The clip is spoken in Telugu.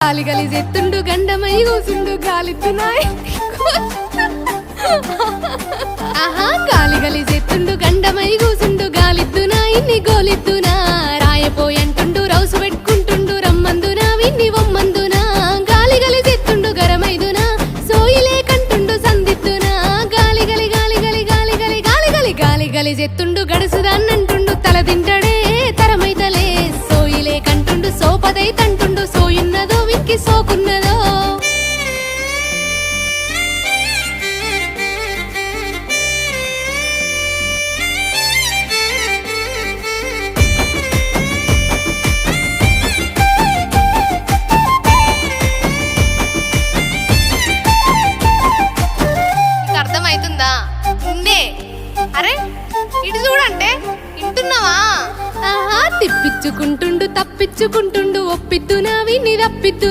గాలి గలి చెత్తుండు గండమై కూసుండు గాలిత్తున్నాయి ఆహా గాలి గలి చెత్తుండు గండమై కూసుండు గాలిద్దునా ఇన్ని గోలిద్దునా రాయపోయంటుండు రౌసు పెట్టుకుంటుండు రమ్మందునా విన్ని వమ్మందునా. గాలి గలి జెత్తుండు గరమైదునా సోయిలే కంటుండు సందిద్దునా. గాలి గలి గాలి గలి గాలి గలి గాలి గలి గాలి గలి చెత్తుండు గడుసుదాన్నంటుండు తల తింటడే తరమైతలే. సోయిలే కంటుండు సోపదై తంటుండు సో అర్థమవుతుందా ఉండే. అరే ఇటు చూడంటే వింటున్నావా? ఆహా తిప్పించుకుంటుండు తప్పించుకుంటుండు ఒప్పిద్దునా విని రప్పిద్దు